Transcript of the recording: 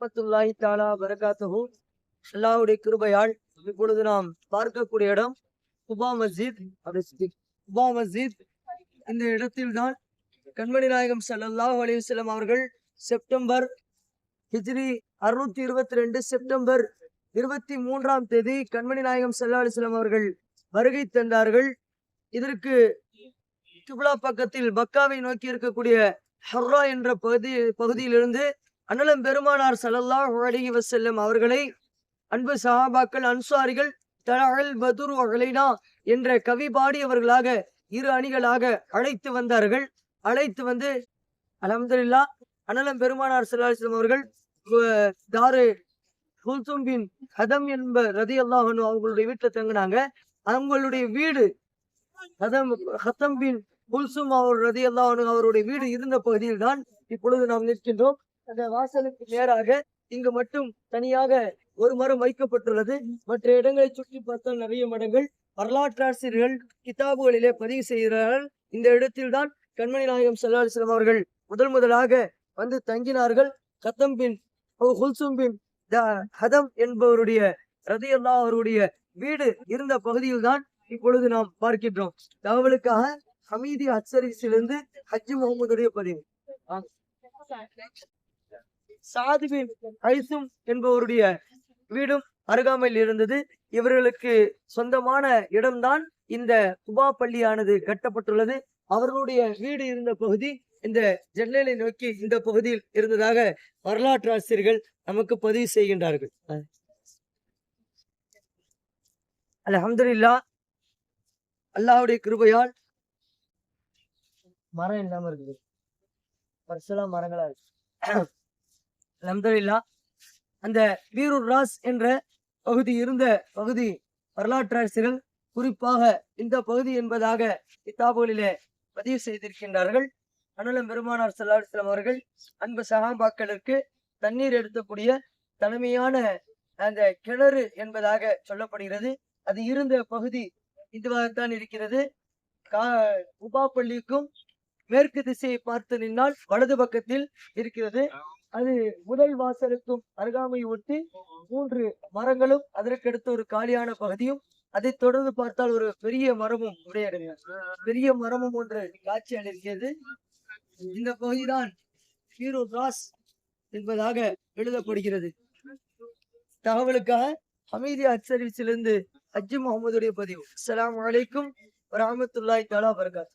ரஹமத்துல்லாஹி தாலா வரகாத்தஹூ அல்லாஹுடைய கிருபையால் இப்பொழுது நாம் பார்க்கக்கூடிய இடம் குபா மஸ்ஜித். அப்படி குபா மஸ்ஜித் இந்த இடத்தில்தான் கண்மணி நாயகம் ஸல்லல்லாஹு அலிவசலம் அவர்கள் செப்டம்பர் ஹிஜ்ரி அறுநூத்தி இருபத்தி ரெண்டு செப்டம்பர் இருபத்தி மூன்றாம் தேதி கண்மணி நாயகம் சல்லா அலிஸ்லாம் அவர்கள் வருகை தந்தார்கள். இதற்கு கிப்லா பக்கத்தில் மக்காவை நோக்கி இருக்கக்கூடிய ஹர்ரா என்ற பகுதி பகுதியிலிருந்து அண்ணலம் பெருமானார் ஸல்லல்லாஹு அலைஹி வசல்லம் அவர்களை அன்பு சஹாபாக்கள் அன்சாரிகள் தலஅல் பதுரு அகலைனா என்ற கவி பாடியவர்களாக இரு அணிகளாக அழைத்து வந்தார்கள். அழைத்து வந்து அலமதுல்லா அண்ணலம் பெருமானார் ஸல்லல்லாஹு அவர்கள் தாரு குல்தும் பின் ஹதம் என்ப ரதி அல்லாஹனு அவங்களுடைய வீட்டில் தங்கினாங்க. அவங்களுடைய வீடு ஹதம் ஹத்தம்பின் குல்சும் அவர் ரதி அல்லாஹனு அவருடைய வீடு இருந்த பகுதியில் தான் இப்பொழுது நாம் நிற்கின்றோம். அந்த வாசலுக்கு நேராக இங்கு மட்டும் தனியாக ஒரு மரம் வைக்கப்பட்டுள்ளது. மற்ற இடங்களை சுற்றி பார்த்தால் நிறைய மடங்கள். வரலாற்றாசிரியர்கள் கிதாபுகளிலே பதிவு செய்கிறார்கள். இந்த இடத்தில்தான் கண்மணி நாயகம் ஸல்லல்லாஹு அவர்கள் முதல் முதலாக வந்து தங்கினார்கள். கத்தம் பின் ஹுல்சும் பின் த- ஹதம் என்பவருடைய ரதி அவருடைய வீடு இருந்த பகுதியில் தான் இப்பொழுது நாம் பார்க்கின்றோம். தகவலுக்காக ஹமீதி அச்சரிசிலிருந்து ஹஜ்ஜி முகமதுடைய பதிவு. சாதுவின் ஐசும் என்பவருடைய வீடும் அருகாமையில் இருந்தது. இவர்களுக்கு சொந்தமான இடம்தான் இந்த குபா பள்ளியானது கட்டப்பட்டுள்ளது. அவர்களுடைய வீடு இருந்த பகுதி இந்த ஜன்னலை நோக்கி இந்த பகுதியில் இருந்ததாக வரலாற்று ஆசிரியர்கள் நமக்கு பதிவு செய்கின்றார்கள். அலமதுல்லா அல்லாவுடைய கிருபையால் மரம் இல்லாம இருக்குது. மரங்களா இருக்கு அலமதுல்லா அந்த வீரூர் ராஸ் என்ற பகுதி இருந்த பகுதி வரலாற்றாசிரியர்கள் குறிப்பாக இந்த பகுதி என்பதாக கிதாபுகளிலே பதிவு செய்திருக்கின்றார்கள். அண்ணலம் பெருமானார் ஸல்லல்லாஹு அவர்கள் அன்பு சகாபாக்களுக்கு தண்ணீர் எடுத்தக்கூடிய தலைமையான அந்த கிணறு என்பதாக சொல்லப்படுகிறது. அது இருந்த பகுதி இதுவாகத்தான் இருக்கிறது. கா உபா பள்ளிக்கும் மேற்கு திசையை பார்த்து நின்னால் வலது பக்கத்தில் இருக்கிறது. அது முதல் வாசலுக்கும் அருகாமை ஒட்டி மூன்று மரங்களும் அதற்கடுத்து ஒரு காலியான பகுதியும் அதை தொடர்ந்து பார்த்தால் ஒரு பெரிய மரமும் உடைய பெரிய மரமும் ஒன்று காட்சி அளிக்கிறது. இந்த பகுதிதான் ஹீரோ ராஸ் என்பதாக எழுதப்படுகிறது. தகவலுக்காக அமைதி அச்சரிசிலிருந்து அஜி முகமதுடைய பதிவு. அஸ்ஸலாமு வலைக்கும் ராமத்துல்லாய் தாலா பரகாத்